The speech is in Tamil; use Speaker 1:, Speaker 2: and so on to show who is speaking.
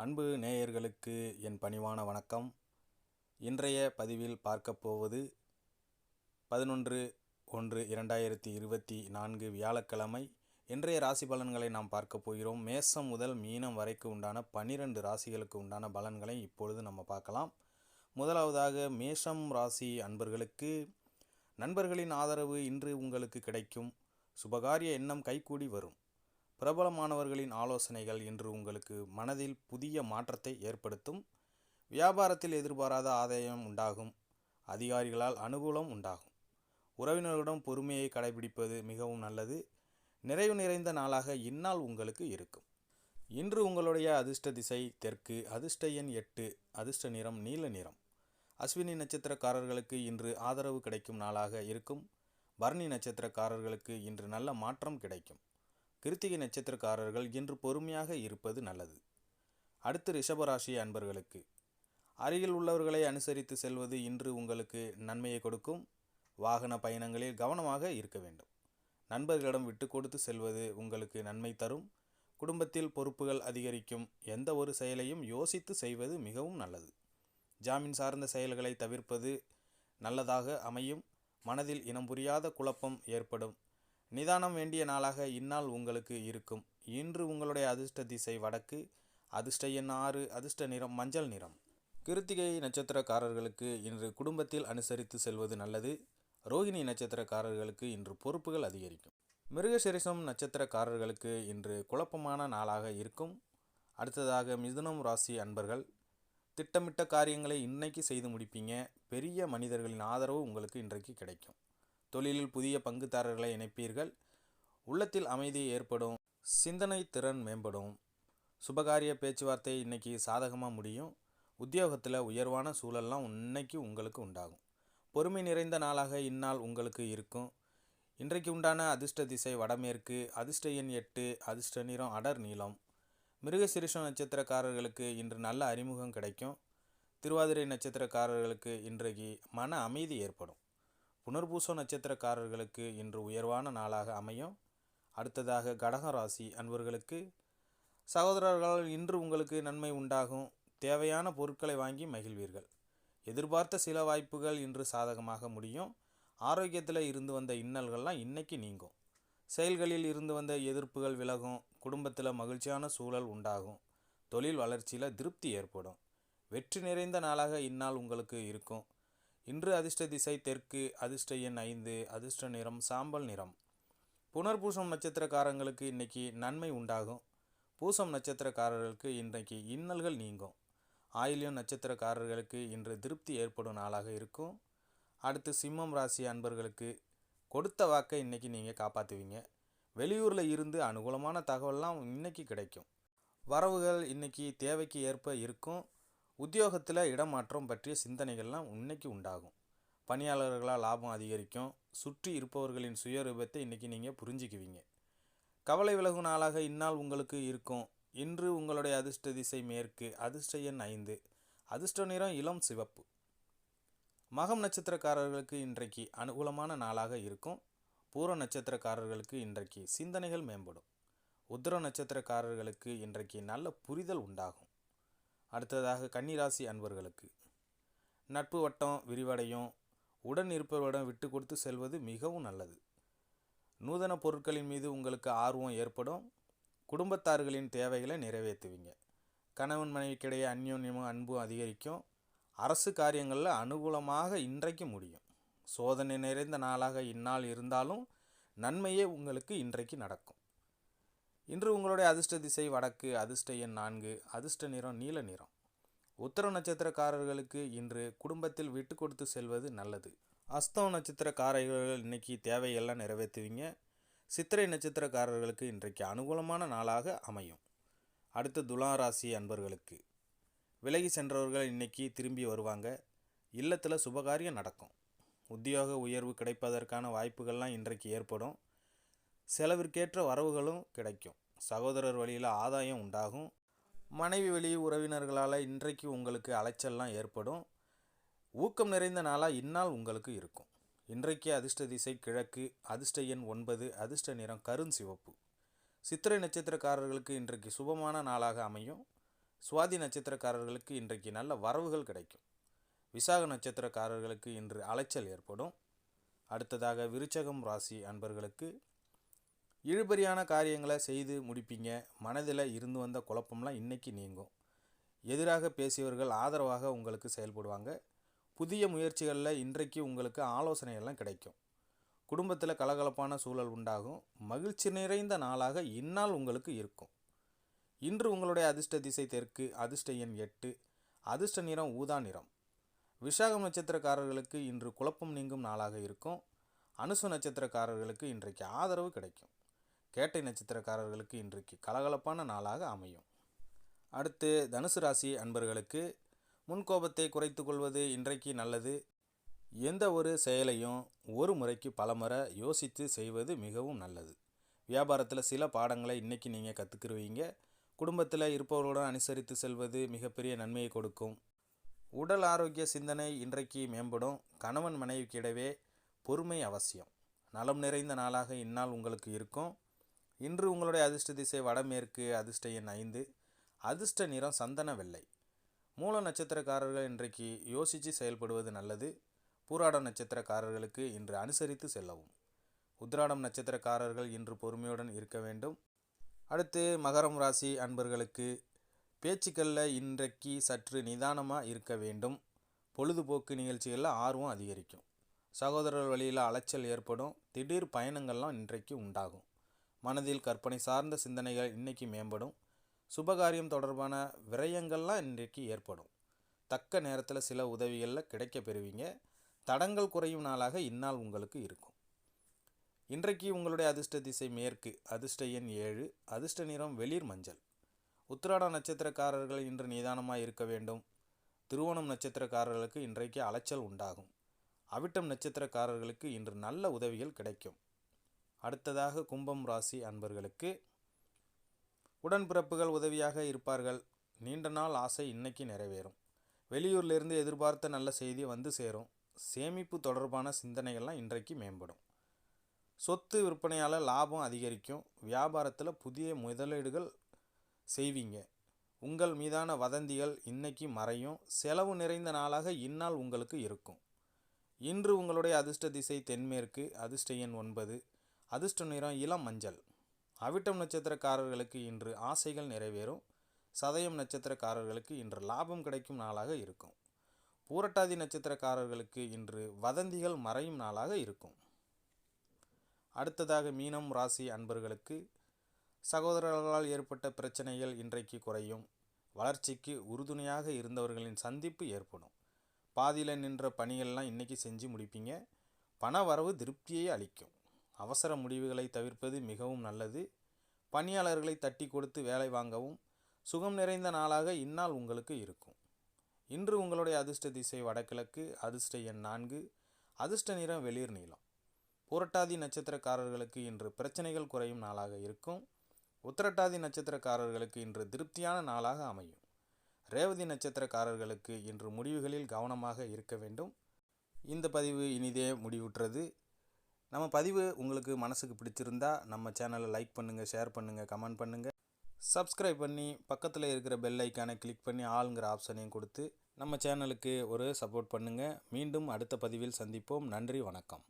Speaker 1: அன்பு நேயர்களுக்கு என் பணிவான வணக்கம். இன்றைய பதிவில் பார்க்கப் போவது பதினொன்று ஒன்று இரண்டாயிரத்தி இருபத்தி நான்கு வியாழக்கிழமை. இன்றைய ராசி பலன்களை நாம் பார்க்க போகிறோம். மேசம் முதல் மீனம் வரைக்கு உண்டான பன்னிரண்டு ராசிகளுக்கு உண்டான பலன்களை இப்பொழுது நம்ம பார்க்கலாம். முதலாவதாக மேஷம் ராசி அன்பர்களுக்கு நண்பர்களின் ஆதரவு இன்று உங்களுக்கு கிடைக்கும். சுபகாரிய எண்ணம் கைகூடி வரும். பிரபலமானவர்களின் ஆலோசனைகள் இன்று உங்களுக்கு மனதில் புதிய மாற்றத்தை ஏற்படுத்தும். வியாபாரத்தில் எதிர்பாராத ஆதாயம் உண்டாகும். அதிகாரிகளால் அனுகூலம் உண்டாகும். உறவினர்களிடம் பொறுமையை கடைபிடிப்பது மிகவும் நல்லது. நிறைவு நிறைந்த நாளாக இந்நாள் உங்களுக்கு இருக்கும். இன்று உங்களுடைய அதிர்ஷ்ட திசை தெற்கு அதிர்ஷ்ட எண் எட்டு அதிர்ஷ்ட நிறம் நீல நிறம். அஸ்வினி நட்சத்திரக்காரர்களுக்கு இன்று ஆதரவு கிடைக்கும் நாளாக இருக்கும். பரணி நட்சத்திரக்காரர்களுக்கு இன்று நல்ல மாற்றம் கிடைக்கும். கிருத்திகை நட்சத்திரக்காரர்கள் இன்று பொறுமையாக இருப்பது நல்லது. அடுத்து ரிஷபராசி அன்பர்களுக்கு. அருகில் உள்ளவர்களை அனுசரித்து செல்வது இன்று உங்களுக்கு நன்மையை கொடுக்கும். வாகன பயணங்களில் கவனமாக இருக்க வேண்டும். நண்பர்களிடம் விட்டு கொடுத்து செல்வது உங்களுக்கு நன்மை தரும். குடும்பத்தில் பொறுப்புகள் அதிகரிக்கும். எந்த ஒரு செயலையும் யோசித்து செய்வது மிகவும் நல்லது. ஜாமீன் சார்ந்த செயல்களை தவிர்ப்பது நல்லதாக அமையும். மனதில் இனம் புரியாத குழப்பம் ஏற்படும். நிதானம் வேண்டிய நாளாக இந்நாள் உங்களுக்கு இருக்கும். இன்று உங்களுடைய அதிர்ஷ்ட திசை வடக்கு அதிர்ஷ்ட எண் ஆறு அதிர்ஷ்ட நிறம் மஞ்சள் நிறம். கிருத்திகை நட்சத்திரக்காரர்களுக்கு இன்று குடும்பத்தில் அனுசரித்து செல்வது நல்லது. ரோகிணி நட்சத்திரக்காரர்களுக்கு இன்று பொறுப்புகள் அதிகரிக்கும். மிருகசரிசம் நட்சத்திரக்காரர்களுக்கு இன்று குழப்பமான நாளாக இருக்கும். அடுத்ததாக மிதுனம் ராசி அன்பர்கள் திட்டமிட்ட காரியங்களை இன்னைக்கு செய்து முடிப்பீங்க. பெரிய மனிதர்களின் ஆதரவு உங்களுக்கு இன்றைக்கு கிடைக்கும். தொழிலில் புதிய பங்குதாரர்களை இணைப்பீர்கள். உள்ளத்தில் அமைதி ஏற்படும். சிந்தனை திறன் மேம்படும். சுபகாரிய பேச்சுவார்த்தை இன்னைக்கு சாதகமாக முடியும். உத்தியோகத்தில் உயர்வான சூழல்லாம் இன்னைக்கு உங்களுக்கு உண்டாகும். பொறுமை நிறைந்த நாளாக இந்நாள் உங்களுக்கு இருக்கும். இன்றைக்கு உண்டான அதிர்ஷ்ட திசை வடமேற்கு அதிர்ஷ்ட எண் எட்டு அதிர்ஷ்ட நிறம் அடர் நீளம். மிருகசிரிஷ நட்சத்திரக்காரர்களுக்கு இன்று நல்ல அறிமுகம் கிடைக்கும். திருவாதிரை நட்சத்திரக்காரர்களுக்கு இன்றைக்கு மன அமைதி ஏற்படும். புனர்பூச நட்சத்திரக்காரர்களுக்கு இன்று உயர்வான நாளாக அமையும். அடுத்ததாக கடக ராசி அன்பர்களுக்கு சகோதரர்களால் இன்று உங்களுக்கு நன்மை உண்டாகும். தேவையான பொருட்களை வாங்கி மகிழ்வீர்கள். எதிர்பார்த்த சில வாய்ப்புகள் இன்று சாதகமாக முடியும். ஆரோக்கியத்தில் இருந்து வந்த இன்னல்கள்லாம் இன்னைக்கு நீங்கும். செயல்களில் இருந்து வந்த எதிர்ப்புகள் விலகும். குடும்பத்தில் மகிழ்ச்சியான சூழல் உண்டாகும். தொழில் வளர்ச்சியில் திருப்தி ஏற்படும். வெற்றி நிறைந்த நாளாக இந்நாள் உங்களுக்கு இருக்கும். இன்று அதிர்ஷ்ட திசை தெற்கு அதிர்ஷ்ட எண் ஐந்து அதிர்ஷ்ட நிறம் சாம்பல் நிறம். புனர்பூசம் நட்சத்திரக்காரங்களுக்கு இன்றைக்கி நன்மை உண்டாகும். பூசம் நட்சத்திரக்காரர்களுக்கு இன்றைக்கு இன்னல்கள் நீங்கும். ஆயிலியம் நட்சத்திரக்காரர்களுக்கு இன்று திருப்தி ஏற்படும் நாளாக இருக்கும். அடுத்து சிம்மம் ராசி அன்பர்களுக்கு கொடுத்த வாக்கை இன்றைக்கி நீங்கள் காப்பாற்றுவீங்க வெளியூரில் இருந்து அனுகூலமான தகவல்லாம் இன்னைக்கு கிடைக்கும். வரவுகள் இன்னைக்கு தேவைக்கு ஏற்ப இருக்கும். உத்தியோகத்தில் இடமாற்றம் பற்றிய சிந்தனைகள்லாம் இன்னைக்கு உண்டாகும். பணியாளர்களால் லாபம் அதிகரிக்கும். சுற்றி இருப்பவர்களின் சுயரூபத்தை இன்றைக்கி நீங்கள் புரிஞ்சுக்குவீங்க. கவலை விலகும் நாளாக இந்நாள் உங்களுக்கு இருக்கும். இன்று உங்களுடைய அதிர்ஷ்ட திசை மேற்கு அதிர்ஷ்ட எண் ஐந்து. அதிர்ஷ்ட நிறம் இளம் சிவப்பு. மகம் நட்சத்திரக்காரர்களுக்கு இன்றைக்கு அனுகூலமான நாளாக இருக்கும். பூர நட்சத்திரக்காரர்களுக்கு இன்றைக்கு சிந்தனைகள் மேம்படும். உத்திர நட்சத்திரக்காரர்களுக்கு இன்றைக்கு நல்ல புரிதல் உண்டாகும். அடுத்ததாக கன்னிராசி அன்பர்களுக்கு. நட்பு வட்டம் விரிவடையும். உடன் இருப்பவரிடம் விட்டு கொடுத்து செல்வது மிகவும் நல்லது. நூதன பொருட்களின் மீது உங்களுக்கு ஆர்வம் ஏற்படும். குடும்பத்தார்களின் தேவைகளை நிறைவேற்றுவீங்க. கணவன் மனைவிக்கிடையே அந்யோன்யமும் அன்பும் அதிகரிக்கும். அரசு காரியங்களில் அனுகூலமாக இன்றைக்கு முடியும். சோதனை நிறைந்த நாளாக இந்நாள் இருந்தாலும் நன்மையே உங்களுக்கு இன்றைக்கு நடக்கும். இன்று உங்களுடைய அதிர்ஷ்ட திசை வடக்கு அதிர்ஷ்ட எண் நான்கு அதிர்ஷ்ட நிறம் நீல நிறம். உத்தர நட்சத்திரக்காரர்களுக்கு இன்று குடும்பத்தில் விட்டு கொடுத்து செல்வது நல்லது. அஸ்தவ நட்சத்திரக்காரர்கள் இன்னைக்கு தேவையெல்லாம் நிறைவேற்றுவீங்க. சித்திரை நட்சத்திரக்காரர்களுக்கு இன்றைக்கு அனுகூலமான நாளாக அமையும். அடுத்து துலா ராசி அன்பர்களுக்கு. விலகி சென்றவர்கள் இன்னைக்கு திரும்பி வருவாங்க. இல்லத்தில் சுபகாரியம் நடக்கும். உத்தியோக உயர்வு கிடைப்பதற்கான வாய்ப்புகள்லாம் இன்றைக்கு ஏற்படும். செலவிற்கேற்ற வரவுகளும் கிடைக்கும். சகோதரர் வழியில் ஆதாயம் உண்டாகும். மனைவி வழி உறவினர்களால் இன்றைக்கு உங்களுக்கு அலைச்சல்லாம் ஏற்படும். ஊக்கம் நிறைந்த நாளாக இந்நாள் உங்களுக்கு இருக்கும். இன்றைக்கு அதிர்ஷ்ட திசை கிழக்கு அதிர்ஷ்ட எண் ஒன்பது அதிர்ஷ்ட நிறம் கருஞ்சிவப்பு சித்திரை நட்சத்திரக்காரர்களுக்கு இன்றைக்கு சுபமான நாளாக அமையும். சுவாதி நட்சத்திரக்காரர்களுக்கு இன்றைக்கு நல்ல வரவுகள் கிடைக்கும். விசாக நட்சத்திரக்காரர்களுக்கு இன்று அலைச்சல் ஏற்படும். அடுத்ததாக விருச்சகம் ராசி அன்பர்களுக்கு இழுபறியான காரியங்களை செய்து முடிப்பீங்க. மனதில் இருந்து வந்த குழப்பம்லாம் இன்றைக்கி நீங்கும். எதிராக பேசியவர்கள் ஆதரவாக உங்களுக்கு செயல்படுவாங்க. புதிய முயற்சிகளில் இன்றைக்கு உங்களுக்கு ஆலோசனை எல்லாம் கிடைக்கும். குடும்பத்தில் கலகலப்பான சூழல் உண்டாகும். மகிழ்ச்சி நிறைந்த நாளாக இந்நாள் உங்களுக்கு இருக்கும். இன்று உங்களுடைய அதிர்ஷ்ட திசை தெற்கு அதிர்ஷ்ட எண் எட்டு அதிர்ஷ்ட நிறம் ஊதா நிறம். விசாகம் நட்சத்திரக்காரர்களுக்கு இன்று குழப்பம் நீங்கும் நாளாக இருக்கும். அனுசு நட்சத்திரக்காரர்களுக்கு இன்றைக்கு ஆதரவு கிடைக்கும். கேட்டை நட்சத்திரக்காரர்களுக்கு இன்றைக்கு கலகலப்பான நாளாக அமையும். அடுத்து தனுசு ராசி அன்பர்களுக்கு முன்கோபத்தை குறைத்து கொள்வது இன்றைக்கு நல்லது. எந்த ஒரு செயலையும் ஒரு முறைக்கு பலமுறை யோசித்து செய்வது மிகவும் நல்லது. வியாபாரத்தில் சில பாடங்களை இன்றைக்கி நீங்கள் கற்றுக்குருவீங்க குடும்பத்தில் இருப்பவர்களுடன் அனுசரித்து செல்வது மிகப்பெரிய நன்மையை கொடுக்கும். உடல் ஆரோக்கிய சிந்தனை இன்றைக்கு மேம்படும். கணவன் மனைவிக்கிடவே பொறுமை அவசியம். நலம் நிறைந்த நாளாக இந்நாள் உங்களுக்கு இருக்கும். இன்று உங்களுடைய அதிர்ஷ்ட திசை வடமேற்கு அதிர்ஷ்ட எண் ஐந்து. அதிர்ஷ்ட நிறம் சந்தன வெள்ளை. மூல நட்சத்திரக்காரர்கள் இன்றைக்கு யோசித்து செயல்படுவது நல்லது. பூராடம் நட்சத்திரக்காரர்களுக்கு இன்று அனுசரித்து செல்லவும். உத்ராடம் நட்சத்திரக்காரர்கள் இன்று பொறுமையுடன் இருக்க வேண்டும். அடுத்து மகரம் ராசி அன்பர்களுக்கு பேச்சுக்களில் இன்றைக்கு சற்று நிதானமாக இருக்க வேண்டும். பொழுதுபோக்கு நிகழ்ச்சிகளில் ஆர்வம் அதிகரிக்கும். சகோதரர் வழியில் அலைச்சல் ஏற்படும். திடீர் பயணங்கள்லாம் இன்றைக்கு உண்டாகும். மனதில் கற்பனை சார்ந்த சிந்தனைகள் இன்றைக்கி மேம்படும். சுபகாரியம் தொடர்பான விரயங்கள்லாம் இன்றைக்கு ஏற்படும். தக்க நேரத்தில் சில உதவிகளில் கிடைக்க பெறுவீங்க. தடங்கள் குறையும் நாளாக இந்நாள் உங்களுக்கு இருக்கும். இன்றைக்கு உங்களுடைய அதிர்ஷ்ட திசை மேற்கு அதிர்ஷ்ட எண் ஏழு அதிர்ஷ்ட நிறம் வெளிர் மஞ்சள். உத்திராட நட்சத்திரக்காரர்கள் இன்று நிதானமாக இருக்க வேண்டும். திருவோணம் நட்சத்திரக்காரர்களுக்கு இன்றைக்கு அலைச்சல் உண்டாகும். அவிட்டம் நட்சத்திரக்காரர்களுக்கு இன்று நல்ல உதவிகள் கிடைக்கும். அடுத்ததாக கும்பம் ராசி அன்பர்களுக்கு உடன்பிறப்புகள் உதவியாக இருப்பார்கள். நீண்ட நாள் ஆசை இன்னைக்கு நிறைவேறும். வெளியூர்லேருந்து எதிர்பார்த்த நல்ல செய்தி வந்து சேரும். சேமிப்பு தொடர்பான சிந்தனைகள்லாம் இன்றைக்கு மேம்படும். சொத்து விற்பனையால் லாபம் அதிகரிக்கும். வியாபாரத்தில் புதிய முதலீடுகள் செய்வீங்க. உங்கள் மீதான வதந்திகள் இன்னைக்கு மறையும். செலவு நிறைந்த நாளாக இந்நாள் உங்களுக்கு இருக்கும். இன்று உங்களுடைய அதிர்ஷ்ட திசை தென்மேற்கு அதிர்ஷ்ட எண் ஒன்பது. அதிர்ஷ்ட நிறம் இளம் மஞ்சள். அவிட்டம் நட்சத்திரக்காரர்களுக்கு இன்று ஆசைகள் நிறைவேறும். சதயம் நட்சத்திரக்காரர்களுக்கு இன்று லாபம் கிடைக்கும் நாளாக இருக்கும். பூரட்டாதி நட்சத்திரக்காரர்களுக்கு இன்று வதந்திகள் மறையும் நாளாக இருக்கும். அடுத்ததாக மீனம் ராசி அன்பர்களுக்கு சகோதரர்களால் ஏற்பட்ட பிரச்சனைகள் இன்றைக்கு குறையும். வளர்ச்சிக்கு உறுதுணையாக இருந்தவர்களின் சந்திப்பு ஏற்படும். பாதியில் நின்ற பணிகள்லாம் இன்றைக்கி செஞ்சு முடிப்பீங்க. பண வரவு திருப்தியை அளிக்கும். அவசர முடிவுகளை தவிர்ப்பது மிகவும் நல்லது. பணியாளர்களை தட்டி கொடுத்து வேலை வாங்கவும் சுகம் நிறைந்த நாளாக இந்நாள் உங்களுக்கு இருக்கும். இன்று உங்களுடைய அதிர்ஷ்ட திசை வடகிழக்கு அதிர்ஷ்ட எண் நான்கு அதிர்ஷ்ட நிறம் வெளிர் நீளம். புரட்டாதி நட்சத்திரக்காரர்களுக்கு இன்று பிரச்சனைகள் குறையும் நாளாக இருக்கும். உத்திரட்டாதி நட்சத்திரக்காரர்களுக்கு இன்று திருப்தியான நாளாக அமையும். ரேவதி நட்சத்திரக்காரர்களுக்கு இன்று முடிவுகளில் கவனமாக இருக்க வேண்டும். இந்த பதிவு இனிதே முடிவுற்றது. நம்ம பதிவு உங்களுக்கு மனசுக்கு பிடிச்சிருந்தா நம்ம சேனலை லைக் பண்ணுங்கள் ஷேர் பண்ணுங்கள் கமெண்ட் பண்ணுங்கள் சப்ஸ்கிரைப் பண்ணி பக்கத்தில் இருக்கிற பெல் ஐக்கானை கிளிக் பண்ணி ஆளுங்கிற ஆப்ஷனையும் கொடுத்து நம்ம சேனலுக்கு ஒரு சப்போர்ட் பண்ணுங்கள் மீண்டும் அடுத்த பதிவில் சந்திப்போம். நன்றி வணக்கம்.